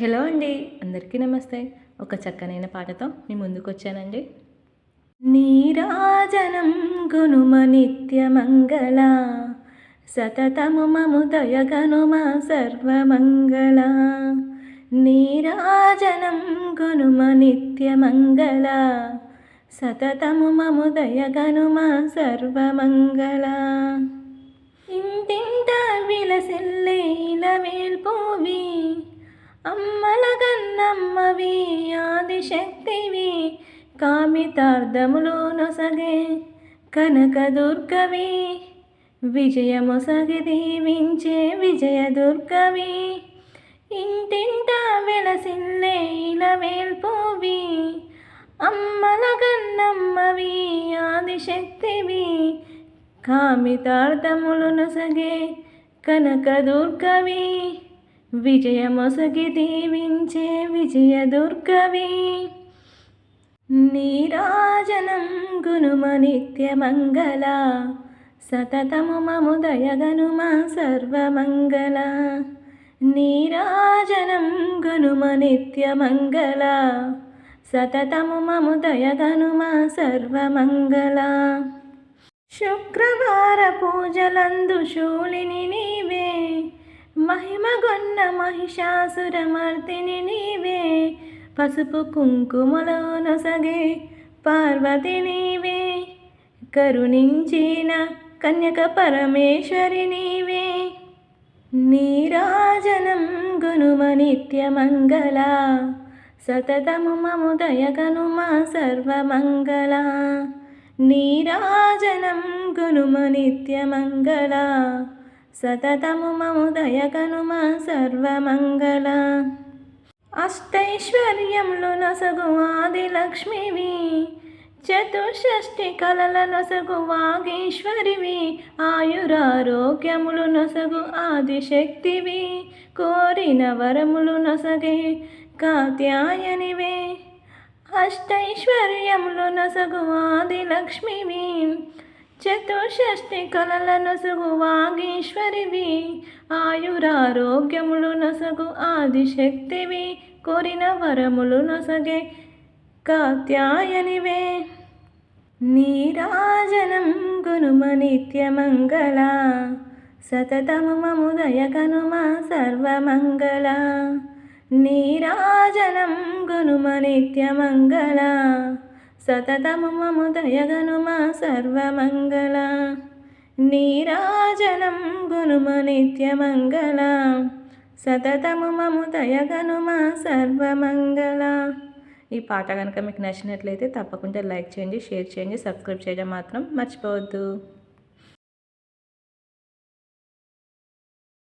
Hello అండి అందరికీ నమస్తే. ఒక చక్కనైన పాటతో మీ ముందుకు వచ్చానండి నీరాజనం గునుమ నిత్యమంగళ సతతము మము దయగనుమ సర్వమంగళ. నీరాజనం గునుమ నిత్యమంగళ సతతము మము దయగనుమ సర్వమంగళ. ఇంటింట విలసిల్లే ఇలవేల్పోవి అమ్మల గన్నమ్మవి ఆదిశక్తివి కామితార్థములు నొసగే కనకదుర్గవి. విజయమొసగి దీవించే విజయదుర్గవి. ఇంటింట వెలసిల్లే ఇలవేల్పోవి అమ్మల గన్నమ్మవి ఆదిశక్తివి కామితార్థములు నొసగే కనకదుర్గవి. విజయమొసగి దీవించే విజయదుర్గవి. నీరాజనం గునుమ నిత్యమంగళ సతతము మము దయగనుమ సర్వమంగళ. నీరాజనం గునుమ నిత్యమంగళ సతతము మము దయగనుమ సర్వమంగళ. శుక్రవార పూజలందు శూలిని నీవే మహిమగొన్న మహిషాసురమర్తిని నీవే. పసుపు కుంకుమలో నొసగే పార్వతి నీవే. కరుణించిన కన్యక పరమేశ్వరి నీవే. నీరాజనం గునుమ నిత్యమంగళ. సతతము మము దయగనుమ సర్వమంగళ. నీరాజనం గునుమ నిత్యమంగళ. సతతము మము దయగనుమ సర్వమంగళ. అష్టైశ్వర్యములు నొసగు ఆదిలక్ష్మివి చతుషష్టి కలల నొసగు వాగీశ్వరివి ఆయురారోగ్యములు నొసగు ఆదిశక్తివి కోరిన వరములు నొసగే కాత్యాయనివే. అష్టైశ్వర్యములు నొసగు ఆదిలక్ష్మివి చతుషష్టి కలలను నొసగు వాగీశ్వరివి. ఆయురారోగ్యములు నొసగు ఆదిశక్తివి. కోరిన వరములు నొసగే కాత్యాయనివే. నీరాజనం గునుమ నిత్యమంగళ. సతతము మముదయ కనుమ సర్వమంగళ. నీరాజనం గునుమ నిత్యమంగళ. సతతము మము దయగనుమ సర్వమంగళ. నీరాజనం గునుమ నిత్యమంగళ. సతతము మము దయగనుమ సర్వమంగళ. ఈ పాట కనుక మీకు నచ్చినట్లయితే తప్పకుండా లైక్ చేయండి షేర్ చేయండి సబ్స్క్రైబ్ చేయడం మాత్రం మర్చిపోవద్దు.